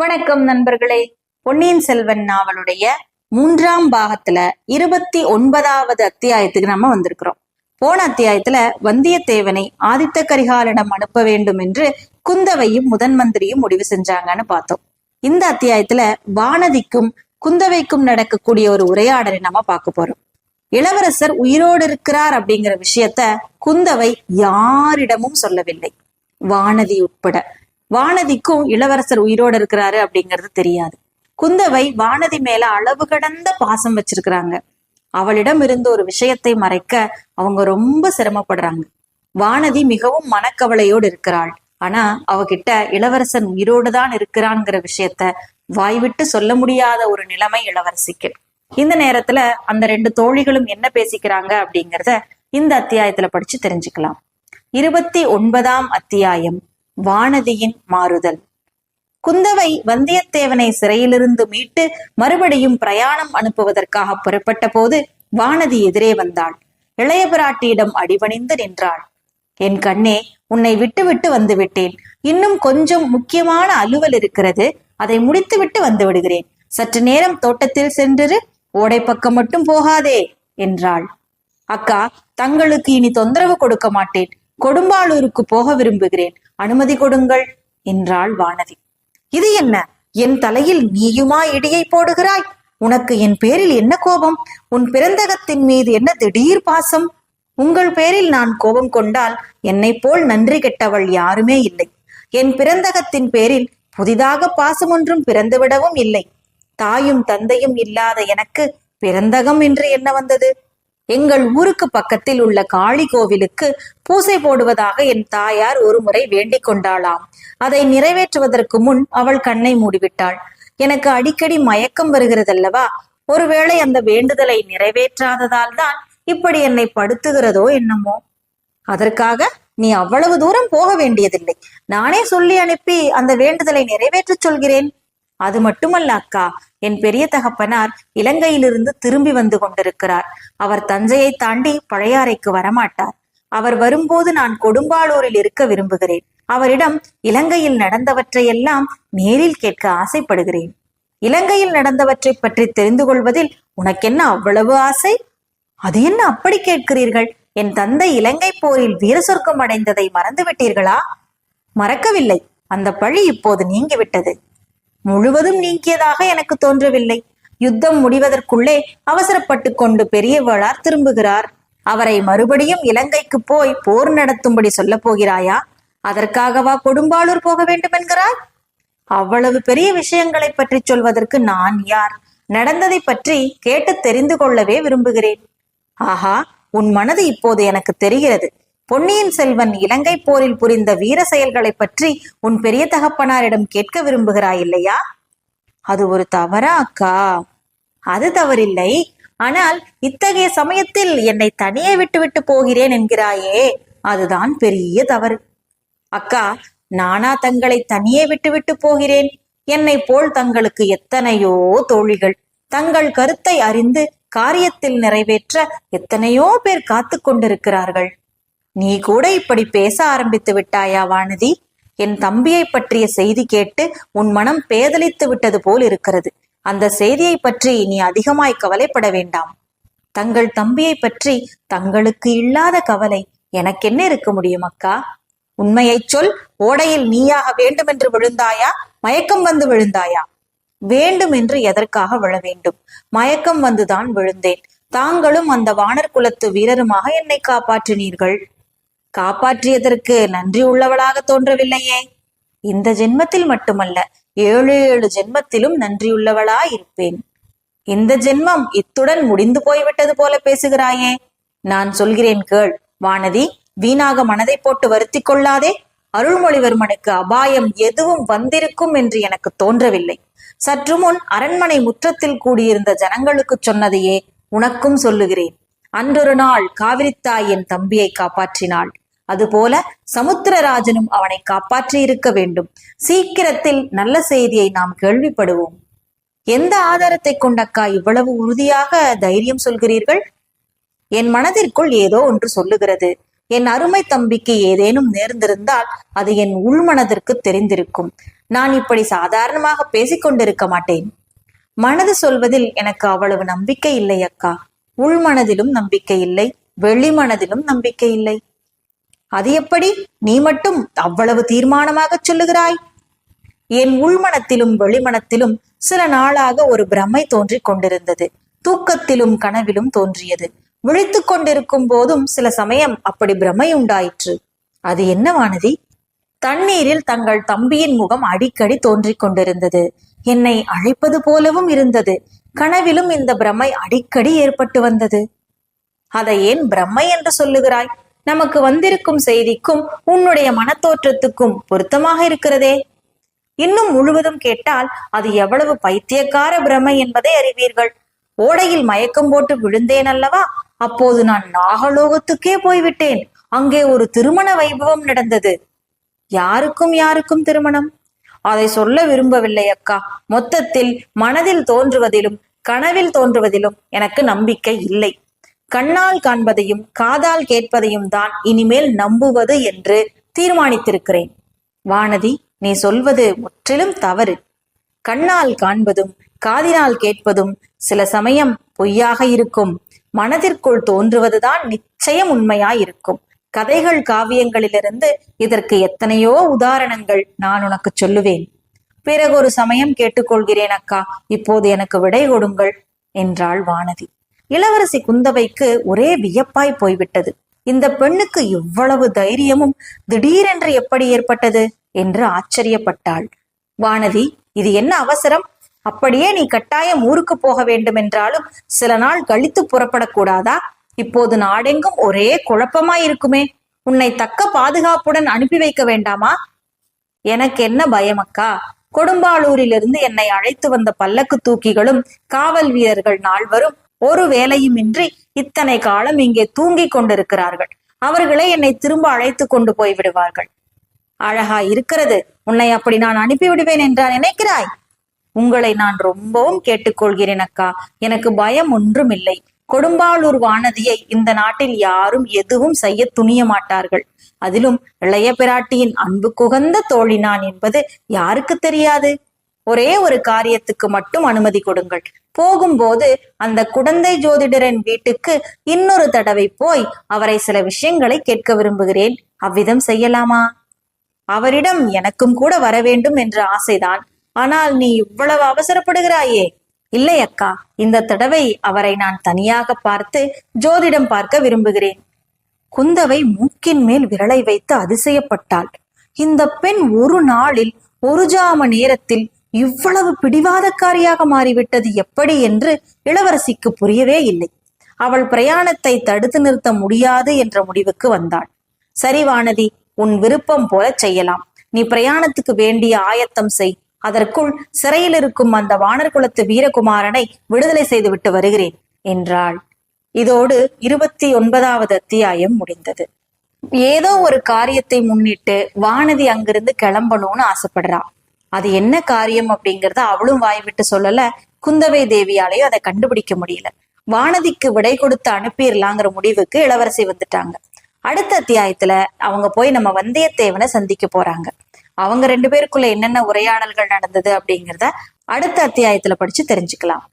வணக்கம் நண்பர்களே. பொன்னியின் செல்வன் நாவலுடைய மூன்றாம் பாகத்துல இருபத்தி ஒன்பதாவது அத்தியாயத்துக்கு நம்ம வந்திருக்கிறோம். போன அத்தியாயத்துல வந்தியத்தேவனை ஆதித்த கரிகாலனிடம் அனுப்ப வேண்டும் என்று குந்தவையும் முதன் மந்திரியும் முடிவு செஞ்சாங்கன்னு பார்த்தோம். இந்த அத்தியாயத்துல வானதிக்கும் குந்தவைக்கும் நடக்கக்கூடிய ஒரு உரையாடலை நம்ம பார்க்க போறோம். இளவரசர் உயிரோடு இருக்கிறார் அப்படிங்கிற விஷயத்த குந்தவை யாரிடமும் சொல்லவில்லை. வானதி உட்பட வானதிக்கும் இளவரசர் உயிரோடு இருக்கிறாரு அப்படிங்கிறது தெரியாது. குந்தவை வானதி மேல அளவு கடந்த பாசம் வச்சிருக்கிறாங்க. அவளிடம் இருந்து ஒரு விஷயத்தை மறைக்க அவங்க ரொம்ப சிரமப்படுறாங்க. வானதி மிகவும் மனக்கவலையோடு இருக்கிறாள். ஆனா அவகிட்ட இளவரசன் உயிரோடு தான் இருக்கிறான்ங்கிற விஷயத்த வாய்விட்டு சொல்ல முடியாத ஒரு நிலைமை இளவரசிக்கு. இந்த நேரத்துல அந்த ரெண்டு தோழிகளும் என்ன பேசிக்கிறாங்க அப்படிங்கிறத இந்த அத்தியாயத்துல படிச்சு தெரிஞ்சுக்கலாம். இருபத்தி ஒன்பதாம் அத்தியாயம். வானதியின் மாறுதல். குந்தவை வந்தியத்தேவனை சிறையிலிருந்து மீட்டு மறுபடியும் பிரயாணம் அனுப்புவதற்காக புறப்பட்ட போது வானதி எதிரே வந்தாள். இளைய பிராட்டியிடம் அடிபணிந்து நின்றாள். என் கண்ணே உன்னை விட்டுவிட்டு வந்து விட்டேன் இன்னும் கொஞ்சம் முக்கியமான அலுவல் இருக்கிறது. அதை முடித்துவிட்டு வந்து விடுகிறேன். சற்று நேரம் தோட்டத்தில் சென்று ஓடை பக்கம் மட்டும் போகாதே என்றாள். அக்கா தங்களுக்கு இனி தொந்தரவு கொடுக்க மாட்டேன். கொடும்பாளூருக்கு போக விரும்புகிறேன். அனுமதி கொடுங்கள் என்றாள் வானதி. இது என்ன? என் தலையில் நீயுமா இடியை போடுகிறாய்? உனக்கு என் பேரில் என்ன கோபம்? உன் பிறந்தகத்தின் மீது என்ன திடீர் பாசம்? உங்கள் பேரில் நான் கோபம் கொண்டால் என்னை போல் நன்றி கெட்டவள் யாருமே இல்லை. என் பிறந்தகத்தின் பேரில் புதிதாக பாசம் ஒன்றும் பிறந்துவிடவும் இல்லை. தாயும் தந்தையும் இல்லாத எனக்கு பிறந்தகம் என்று என்ன வந்தது? எங்கள் ஊருக்கு பக்கத்தில் உள்ள காளி கோவிலுக்கு பூசை போடுவதாக என் தாயார் ஒருமுறை வேண்டிக் கொண்டாளாம். அதை நிறைவேற்றுவதற்கு முன் அவள் கண்ணை மூடிவிட்டாள். எனக்கு அடிக்கடி மயக்கம் வருகிறதல்லவா? ஒருவேளை அந்த வேண்டுதலை நிறைவேற்றாததால் தான் இப்படி என்னை படுத்துகிறதோ என்னமோ? அதற்காக நீ அவ்வளவு தூரம் போக வேண்டியதில்லை. நானே சொல்லி அனுப்பி அந்த வேண்டுதலை நிறைவேற்றச் சொல்கிறேன். அது மட்டுமல்ல அக்கா என் பெரிய தகப்பனார் இலங்கையிலிருந்து திரும்பி வந்து கொண்டிருக்கிறார். அவர் தஞ்சையை தாண்டி பழையாறைக்கு வரமாட்டார். அவர் வரும்போது நான் கொடும்பாளூரில் இருக்க விரும்புகிறேன். அவரிடம் இலங்கையில் நடந்தவற்றையெல்லாம் நேரில் கேட்க ஆசைப்படுகிறேன். இலங்கையில் நடந்தவற்றை பற்றி தெரிந்து கொள்வதில் உனக்கென்ன அவ்வளவு ஆசை? அது என்ன அப்படி கேட்கிறீர்கள்? என் தந்தை இலங்கை போரில் வீர சொர்க்கம் அடைந்ததை மறந்துவிட்டீர்களா? மறக்கவில்லை. அந்த பழி இப்போது நீங்கிவிட்டது. முழுவதும் நீங்கியதாக எனக்கு தோன்றவில்லை. யுத்தம் முடிவதற்குள்ளே அவசரப்பட்டு கொண்டு பெரியவளார் திரும்புகிறார். அவரை மறுபடியும் இலங்கைக்கு போய் போர் நடத்தும்படி சொல்ல போகிறாயா? அதற்காகவா கொடும்பாளூர் போக வேண்டும் என்கிறார் அவ்வளவு பெரிய விஷயங்களை பற்றி சொல்வதற்கு நான் யார்? நடந்ததை பற்றி கேட்டு தெரிந்து கொள்ளவே விரும்புகிறேன். ஆஹா உன் மனது இப்போது எனக்கு தெரிகிறது. பொன்னியின் செல்வன் இலங்கை போரில் புரிந்த வீர செயல்களை பற்றி உன் பெரிய தகப்பனாரிடம் கேட்க விரும்புகிறாய் இல்லையா? அது ஒரு தவறா அக்கா? அது தவறில்லை. ஆனால் இத்தகைய சமயத்தில் என்னை தனியே விட்டுவிட்டு போகிறேன் என்கிறாயே. அதுதான் பெரிய தவறு. அக்கா நானா தங்களை தனியே விட்டுவிட்டு போகிறேன்? என்னை போல் தங்களுக்கு எத்தனையோ தோழிகள். தங்கள் கருத்தை அறிந்து காரியத்தில் நிறைவேற்ற எத்தனையோ பேர் காத்து கொண்டிருக்கிறார்கள். நீ கூட இப்படி பேச ஆரம்பித்து விட்டாயா வானதி? என் தம்பியை பற்றிய செய்தி கேட்டு உன் மனம் பேதலித்து விட்டது போல் இருக்கிறது. அந்த செய்தியை பற்றி நீ அதிகமாய் கவலைப்பட வேண்டாம். தங்கள் தம்பியை பற்றி தங்களுக்கு இல்லாத கவலை எனக்கென்ன இருக்க முடியும் அக்கா? உண்மையை சொல் ஓடையில் நீயாக வேண்டுமென்று விழுந்தாயா மயக்கம் வந்து விழுந்தாயா? வேண்டும் என்று எதற்காக விழ வேண்டும்? மயக்கம் வந்துதான் விழுந்தேன். தாங்களும் அந்த வானர் குலத்து வீரருமாக என்னை காப்பாற்றினீர்கள். காப்பாற்றியதற்கு நன்றி உள்ளவளாக தோன்றவில்லையே. இந்த ஜென்மத்தில் மட்டுமல்ல ஏழு ஏழு ஜென்மத்திலும் நன்றியுள்ளவளா இருப்பேன் இந்த ஜென்மம் இத்துடன் முடிந்து போய்விட்டது போல பேசுகிறாயே. நான் சொல்கிறேன் கேள் வானதி வீணாக மனதை போட்டு வருத்தி கொள்ளாதே. அருள்மொழிவர்மனுக்கு அபாயம் எதுவும் வந்திருக்கும் என்று எனக்கு தோன்றவில்லை. சற்று முன் அரண்மனை முற்றத்தில் கூடியிருந்த ஜனங்களுக்கு சொன்னதையே உனக்கும் சொல்லுகிறேன். அன்றொரு நாள் காவிரித்தாய் என் தம்பியை காப்பாற்றினாள். அதுபோல சமுத்திரராஜனும் அவனை காப்பாற்றி இருக்க வேண்டும். சீக்கிரத்தில் நல்ல செய்தியை நாம் கேள்விப்படுவோம். எந்த ஆதாரத்தை கொண்டக்கா இவ்வளவு உறுதியாக தைரியம் சொல்கிறீர்கள்? என் மனதிற்குள் ஏதோ ஒன்று சொல்லுகிறது. என் அருமை தம்பிக்கு ஏதேனும் நேர்ந்திருந்தால் அது என் உள்மனதிற்கு தெரிந்திருக்கும். நான் இப்படி சாதாரணமாக பேசிக் கொண்டிருக்க மாட்டேன். மனது சொல்வதில் எனக்கு அவ்வளவு நம்பிக்கை இல்லை அக்கா உள்மனதிலும் நம்பிக்கை இல்லை வெளிமனதிலும் நம்பிக்கை இல்லை. அது எப்படி? நீ மட்டும் அவ்வளவு தீர்மானமாக சொல்லுகிறாய்? என் உள்மனத்திலும் வெளிமனத்திலும் சில நாளாக ஒரு பிரமை தோன்றிக் கொண்டிருந்தது. தூக்கத்திலும் கனவிலும் தோன்றியது. விழித்துக் கொண்டிருக்கும் போதும் சில சமயம் அப்படி பிரமை உண்டாயிற்று. அது என்னவானதி? தண்ணீரில் தங்கள் தம்பியின் முகம் அடிக்கடி தோன்றிக் கொண்டிருந்தது. என்னை அழைப்பது போலவும் இருந்தது. கனவிலும் இந்த பிரமை அடிக்கடி ஏற்பட்டு வந்தது. அதை ஏன் பிரம்மை என்று சொல்லுகிறாய்? நமக்கு வந்திருக்கும் செய்திக்கும் உன்னுடைய மனத்தோற்றத்துக்கும் பொருத்தமாக இருக்கிறதே. இன்னும் முழுவதும் கேட்டால் அது எவ்வளவு பைத்தியக்கார பிரமை என்பதை அறிவீர்கள். ஓடையில் மயக்கம் போட்டு விழுந்தேன் அல்லவா? அப்போது நான் நாகலோகத்துக்கே போய்விட்டேன். அங்கே ஒரு திருமண வைபவம் நடந்தது. யாருக்கும் யாருக்கும் திருமணம்? அதை சொல்ல விரும்பவில்லை அக்கா. மொத்தத்தில் மனதில் தோன்றுவதிலும் கனவில் தோன்றுவதிலும் எனக்கு நம்பிக்கை இல்லை. கண்ணால் காண்பதையும் காதால் கேட்பதையும் தான் இனிமேல் நம்புவது என்று தீர்மானித்திருக்கிறேன். வானதி நீ சொல்வது முற்றிலும் தவறு. கண்ணால் காண்பதும் காதினால் கேட்பதும் சில சமயம் பொய்யாக இருக்கும். மனதிற்குள் தோன்றுவதுதான் நிச்சயம் உண்மையாயிருக்கும். கதைகள் காவியங்களிலிருந்து இதற்கு எத்தனையோ உதாரணங்கள் நான் உனக்கு சொல்லுவேன். பிறகு ஒரு சமயம் கேட்டுக்கொள்கிறேன் அக்கா. இப்போது எனக்கு விடை கொடுங்கள் என்றாள் வானதி. இளவரசி குந்தவைக்கு ஒரே வியப்பாய் போய்விட்டது. இந்த பெண்ணுக்கு இவ்வளவு தைரியமும் திடீரென்று எப்படி ஏற்பட்டது என்று ஆச்சரியப்பட்டாள். வானதி இது என்ன அவசரம்? அப்படியே நீ கட்டாயம் ஊருக்கு போக வேண்டுமென்றாலும் சில நாள் கழித்து புறப்படக்கூடாதா? இப்போது நாடெங்கும் ஒரே குழப்பமாயிருக்குமே உன்னை தக்க பாதுகாப்புடன் அனுப்பி வைக்க வேண்டாமா? எனக்கு என்ன பயம் அக்கா? கொடும்பாளூரிலிருந்து என்னை அழைத்து வந்த பல்லக்கு தூக்கிகளும் காவல் வீரர்கள் நால்வரும் ஒரு வேலையுமின்றி இத்தனை காலம் இங்கே தூங்கிக் கொண்டிருக்கிறார்கள். அவர்களே என்னை திரும்ப அழைத்து கொண்டு போய் விடுவார்கள். அழகா இருக்கிறது. உன்னை அப்படி நான் அனுப்பி விடுவேன் என்றா நினைக்கிறாய்? உங்களை நான் ரொம்பவும் கேட்டுக்கொள்கிறேன் அக்கா. எனக்கு பயம் ஒன்றும் இல்லை கொடும்பாளூர் வானதியை இந்த நாட்டில் யாரும் எதுவும் செய்ய துணிய மாட்டார்கள். அதிலும் இளைய பிராட்டியின் அன்பு குகந்த தோழி நான் என்பது யாருக்கு தெரியாது? ஒரே ஒரு காரியத்துக்கு மட்டும் அனுமதி கொடுங்கள். போகும்போது அந்த குடந்தை ஜோதிடரின் வீட்டுக்கு இன்னொரு தடவை போய் அவரை சில விஷயங்களை கேட்க விரும்புகிறேன். அவ்விதம் செய்யலாமா? அவரிடம் எனக்கும் கூட வர வேண்டும் என்ற ஆசைதான். ஆனால் நீ இவ்வளவு அவசரப்படுகிறாயே. இல்லை அக்கா இந்த தடவை அவரை நான் தனியாக பார்த்து ஜோதிடம் பார்க்க விரும்புகிறேன். குந்தவை மூக்கின் மேல் விரலை வைத்து அதிசயப்பட்டாள். இந்த பெண் ஒரு நாளில் ஒரு ஜாம நேரத்தில் இவ்வளவு பிடிவாதக்காரியாக மாறிவிட்டது எப்படி என்று இளவரசிக்கு புரியவே இல்லை. அவள் பிரயாணத்தை தடுத்து நிறுத்த முடியாது என்ற முடிவுக்கு வந்தாள். சரி வானதி உன் விருப்பம் போல செய்யலாம். நீ பிரயாணத்துக்கு வேண்டிய ஆயத்தம் செய். அதற்குள் சிறையில் இருக்கும் அந்த வானர் குலத்து வீரகுமாரனை விடுதலை செய்துவிட்டு வருகிறேன் என்றாள். இதோடு இருபத்தி ஒன்பதாவது அத்தியாயம் முடிந்தது. ஏதோ ஒரு காரியத்தை முன்னிட்டு வானதி அங்கிருந்து கிளம்பணும்னு ஆசைப்படுறா. அது என்ன காரியம் அப்படிங்கறத அவளும் வாய் விட்டு சொல்லல குந்தவை தேவியாலையும் அதை கண்டுபிடிக்க முடியல. வானதிக்கு விடை கொடுத்து அனுப்பிடலாங்கிற முடிவுக்கு இளவரசி வந்துட்டாங்க. அடுத்த அத்தியாயத்துல அவங்க போய் நம்ம வந்தியத்தேவனை சந்திக்க போறாங்க. அவங்க ரெண்டு பேருக்குள்ள என்னென்ன உரையாடல்கள் நடந்தது அப்படிங்கிறத அடுத்த அத்தியாயத்துல படிச்சு தெரிஞ்சுக்கலாம்.